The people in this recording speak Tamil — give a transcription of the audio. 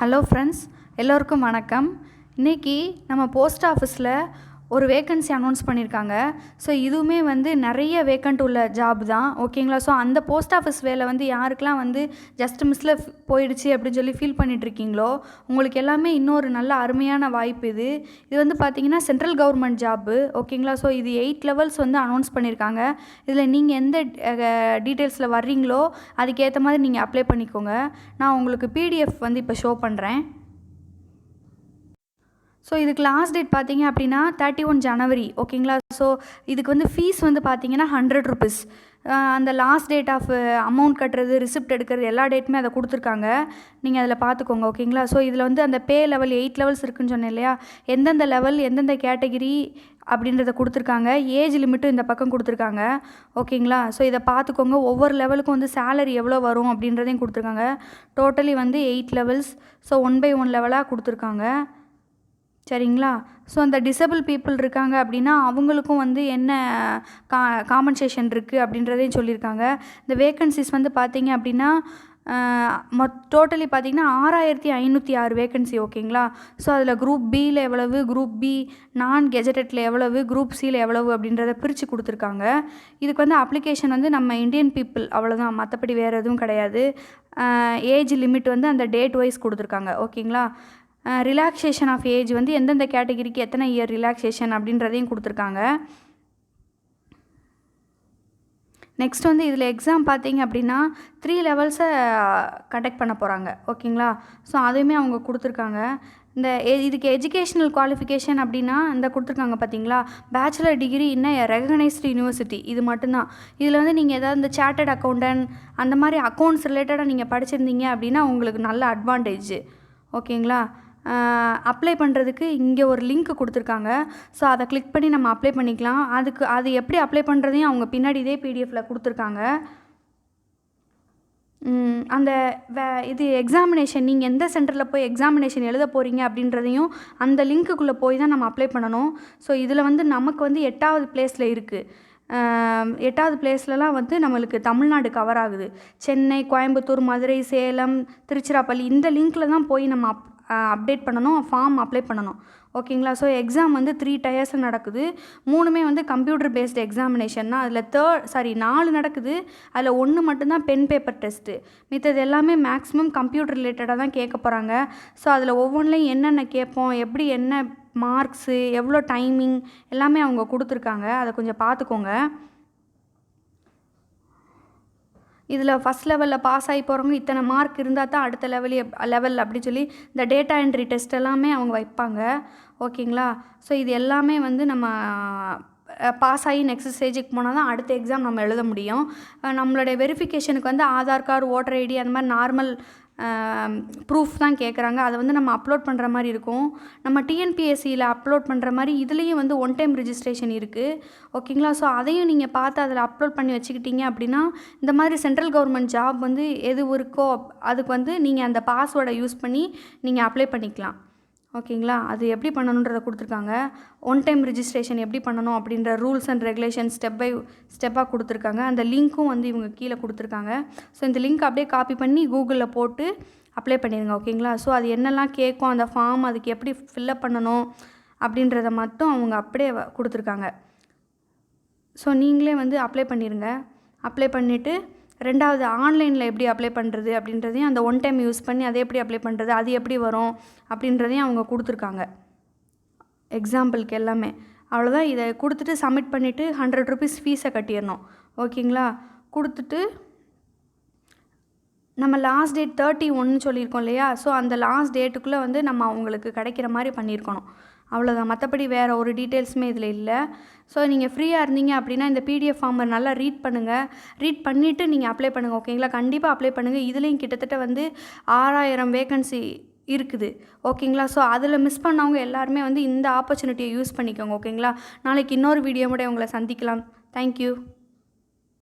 ஹலோ ஃப்ரெண்ட்ஸ் எல்லோருக்கும் வணக்கம். இன்றைக்கி நம்ம போஸ்ட் ஆஃபீஸில் ஒரு வேக்கன்சி அனௌன்ஸ் பண்ணியிருக்காங்க ஸோ இதுவுமே வந்து நிறைய வேக்கண்ட் உள்ள ஜாப் தான். ஓகேங்களா ஸோ அந்த போஸ்ட் ஆஃபீஸ் வேலை வந்து யாருக்கெல்லாம் வந்து ஜஸ்ட் மிஸ்ஸில் போயிடுச்சு அப்படின்னு சொல்லி ஃபீல் பண்ணிகிட்ருக்கீங்களோ உங்களுக்கு எல்லாமே இன்னொரு நல்ல அருமையான வாய்ப்பு இது. இது வந்து பார்த்தீங்கன்னா சென்ட்ரல் கவர்மெண்ட் ஜாப்பு ஓகேங்களா ஸோ இது எயிட் லெவல்ஸ் வந்து அனௌன்ஸ் பண்ணியிருக்காங்க இதில் நீங்கள் எந்த டீட்டெயில்ஸில் வர்றீங்களோ அதுக்கேற்ற மாதிரி நீங்கள் அப்ளை பண்ணிக்கோங்க. நான் உங்களுக்கு பிடிஎஃப் வந்து இப்போ ஷோ பண்ணுறேன் ஸோ இதுக்கு லாஸ்ட் டேட் பார்த்தீங்க அப்படின்னா தேர்ட்டி ஒன் ஜனவரி ஓகேங்களா ஸோ இதுக்கு வந்து ஃபீஸ் வந்து பார்த்தீங்கன்னா ஹண்ட்ரட் ருபீஸ் அந்த லாஸ்ட் டேட் ஆஃப் அமௌண்ட் கட்டுறது ரிசிப்ட் எடுக்கிறது எல்லா டேட்டுமே அதை கொடுத்துருக்காங்க. நீங்கள் அதில் பார்த்துக்கோங்க ஓகேங்களா ஸோ இதில் வந்து அந்த பே லெவல் எயிட் லெவல்ஸ் இருக்குன்னு சொன்னேன் இல்லையா? எந்தெந்த லெவல் எந்தெந்த கேட்டகிரி அப்படின்றத கொடுத்துருக்காங்க. ஏஜ் லிமிட்டும் இந்த பக்கம் கொடுத்துருக்காங்க ஓகேங்களா ஸோ இதை பார்த்துக்கோங்க ஒவ்வொரு லெவலுக்கும் வந்து சேலரி எவ்வளோ வரும் அப்படின்றதையும் கொடுத்துருக்காங்க. டோட்டலி வந்து eight levels so one by one லெவலாக கொடுத்துருக்காங்க. சரிங்களா? ஸோ அந்த டிசபிள் பீப்புள் இருக்காங்க அப்படின்னா அவங்களுக்கும் வந்து என்ன கா காம்பன்சேஷன் இருக்குது அப்படின்றதையும் சொல்லியிருக்காங்க. இந்த வேக்கன்சிஸ் வந்து பார்த்தீங்க அப்படின்னா மொத் டோட்டலி பார்த்தீங்கன்னா ஆறாயிரத்தி ஐநூற்றி ஆறு வேக்கன்சி ஓகேங்களா ஸோ அதில் குரூப் பியில் எவ்வளவு குரூப் பி நான் கெஜெட்டட்டில் எவ்வளவு குரூப் சியில் எவ்வளவு அப்படின்றத பிரித்து கொடுத்துருக்காங்க. இதுக்கு வந்து அப்ளிகேஷன் வந்து நம்ம இந்தியன் பீப்புள் அவ்வளோதான் மற்றபடி வேறு எதுவும் கிடையாது. ஏஜ் லிமிட் வந்து அந்த டேட் வைஸ் கொடுத்துருக்காங்க ஓகேங்களா ரிலாக்ஸேஷன் ஆஃப் ஏஜ் வந்து எந்தெந்த கேட்டகிரிக்கு எத்தனை இயர் ரிலாக்ஸேஷன் அப்படின்றதையும் கொடுத்துருக்காங்க. நெக்ஸ்ட் வந்து இதில் எக்ஸாம் பார்த்தீங்க அப்படின்னா த்ரீ லெவல்ஸை கண்டக்ட் பண்ண போகிறாங்க ஓகேங்களா ஸோ அதையுமே அவங்க கொடுத்துருக்காங்க. இந்த இதுக்கு எஜுகேஷ்னல் குவாலிஃபிகேஷன் அப்படின்னா இந்த கொடுத்துருக்காங்க பார்த்தீங்களா? பேச்சுலர் டிகிரி இன்னும் ரெகனைஸ்டு யூனிவர்சிட்டி இது மட்டும்தான். இதில் வந்து நீங்கள் ஏதாவது இந்த சார்ட்டட் அக்கௌண்டன்ட் அந்த மாதிரி அக்கௌண்ட்ஸ் ரிலேட்டடாக நீங்கள் படிச்சிருந்தீங்க அப்படின்னா உங்களுக்கு நல்ல அட்வான்டேஜ் ஓகேங்களா அப்ளை பண்ணுறதுக்கு இங்கே ஒரு லிங்க் கொடுத்துருக்காங்க. ஸோ அதை கிளிக் பண்ணி நம்ம அப்ளை பண்ணிக்கலாம். அதுக்கு அது எப்படி அப்ளை பண்ணுறதையும் அவங்க பின்னாடி இதே பிடிஎஃப்பில் கொடுத்துருக்காங்க. அந்த வே இது எக்ஸாமினேஷன் நீங்கள் எந்த சென்டரில் போய் எக்ஸாமினேஷன் எழுத போகிறீங்க அப்படின்றதையும் அந்த லிங்க்குள்ளே போய் தான் நம்ம அப்ளை பண்ணணும். ஸோ இதில் வந்து நமக்கு வந்து எட்டாவது பிளேஸில் இருக்குது எட்டாவது பிளேஸ்லலாம் வந்து நம்மளுக்கு தமிழ்நாடு கவர் ஆகுது. சென்னை கோயம்புத்தூர் மதுரை சேலம் திருச்சிராப்பள்ளி இந்த லிங்க்கில் தான் போய் நம்ம அப் அப்டேட் பண்ணணும் ஃபார்ம் அப்ளை பண்ணணும். ஓகேங்களா ஸோ எக்ஸாம் வந்து த்ரீ டயர்ஸில் நடக்குது. மூணுமே வந்து கம்ப்யூட்டர் பேஸ்டு எக்ஸாமினேஷன் தான். அதில் தேர்ட் சாரி நாலு நடக்குது. அதில் ஒன்று மட்டும்தான் பென் பேப்பர் டெஸ்ட்டு மித்தது எல்லாமே மேக்ஸிமம் கம்ப்யூட்டர் ரிலேட்டடாக தான் கேட்க போகிறாங்க ஸோ அதில் ஒவ்வொன்றிலையும் என்னென்ன கேட்போம்? எப்படி என்ன மார்க்ஸு எவ்வளோ டைமிங் எல்லாமே அவங்க கொடுத்துருக்காங்க. அதை கொஞ்சம் பார்த்துக்கோங்க. இதில் ஃபஸ்ட் லெவலில் பாஸ் ஆகி போகிறவங்க இத்தனை மார்க் இருந்தால் தான் அடுத்த லெவல் லெவல் அப்படின்னு சொல்லி இந்த டேட்டா என்ட்ரி டெஸ்ட் எல்லாமே அவங்க வைப்பாங்க. ஓகேங்களா? ஸோ இது எல்லாமே வந்து நம்ம பாஸ் ஆகி நெக்ஸ்ட் ஸ்டேஜுக்கு போனால் தான் அடுத்த எக்ஸாம் நம்ம எழுத முடியும். நம்மளுடைய வெரிஃபிகேஷனுக்கு வந்து ஆதார் கார்டு ஓட்டர் ஐடி அந்த மாதிரி நார்மல் ப்ரூஃப் தான் கேட்குறாங்க அதை வந்து நம்ம அப்லோட் பண்ணுற மாதிரி இருக்கும். நம்ம டிஎன்பிஎஸ்சியில் அப்லோட் பண்ணுற மாதிரி இதுலேயும் வந்து ஒன் டைம் ரிஜிஸ்ட்ரேஷன் இருக்குது ஓகேங்களா ஸோ அதையும் நீங்கள் பார்த்து அதில் அப்லோட் பண்ணி வச்சுக்கிட்டீங்க அப்படின்னா இந்த மாதிரி சென்ட்ரல் கவர்மெண்ட் ஜாப் வந்து எது இருக்கோ அதுக்கு வந்து நீங்கள் அந்த பாஸ்வேர்டை யூஸ் பண்ணி நீங்கள் அப்ளை பண்ணிக்கலாம். ஓகேங்களா? அது எப்படி பண்ணணுன்றதை கொடுத்துருக்காங்க. ஒன் டைம் ரிஜிஸ்ட்ரேஷன் எப்படி பண்ணணும் அப்படின்ற rules and regulation step by ஸ்டெப்பாக கொடுத்துருக்காங்க. அந்த லிங்க்கும் வந்து இவங்க கீழே கொடுத்துருக்காங்க. ஸோ இந்த லிங்க் அப்படியே காப்பி பண்ணி கூகுளில் போட்டு அப்ளை பண்ணிடுங்க ஓகேங்களா? ஸோ அது என்னெல்லாம் கேட்கும் அந்த ஃபார்ம் அதுக்கு எப்படி ஃபில்லப் பண்ணணும் அப்படின்றத மட்டும் அவங்க அப்படியே கொடுத்துருக்காங்க. ஸோ நீங்களே வந்து அப்ளை பண்ணிடுங்க அப்ளை பண்ணிவிட்டு ரெண்டாவது ஆன்லைனில் எப்படி அப்ளை பண்ணுறது அப்படின்றதையும் அந்த ஒன் டைம் யூஸ் பண்ணி அதை எப்படி அப்ளை பண்ணுறது அது எப்படி வரும் அப்படின்றதையும் அவங்க கொடுத்துருக்காங்க. எக்ஸாம்பிளுக்கு எல்லாமே. அவ்வளோதான் இதை கொடுத்துட்டு சப்மிட் பண்ணிவிட்டு ஹண்ட்ரட் ருபீஸ் ஃபீஸை கட்டிடணும். ஓகேங்களா கொடுத்துட்டு நம்ம லாஸ்ட் டேட் தேர்ட்டி ஒன்னு சொல்லியிருக்கோம் இல்லையா? ஸோ அந்த லாஸ்ட் டேட்டுக்குள்ளே வந்து நம்ம அவங்களுக்கு கிடைக்கிற மாதிரி பண்ணியிருக்கணும். அவ்வளோதான் மற்றபடி வேறு ஒரு டீட்டெயில்ஸுமே இதில் இல்லை. ஸோ நீங்கள் ஃப்ரீயாக இருந்தீங்க அப்படின்னா இந்த பிடிஎஃப் ஃபார்மை நல்லா ரீட் பண்ணுங்கள் ரீட் பண்ணிவிட்டு நீங்கள் அப்ளை பண்ணுங்கள் ஓகேங்களா கண்டிப்பாக அப்ளை பண்ணுங்கள் இதுலேயும் கிட்டத்தட்ட வந்து ஆறாயிரம் வேக்கன்சி இருக்குது ஓகேங்களா ஸோ அதில் மிஸ் பண்ணவங்க எல்லாருமே வந்து இந்த ஆப்பர்ச்சுனிட்டியை யூஸ் பண்ணிக்கோங்க ஓகேங்களா நாளைக்கு இன்னொரு வீடியோ கூட உங்களை சந்திக்கலாம். தேங்க்யூ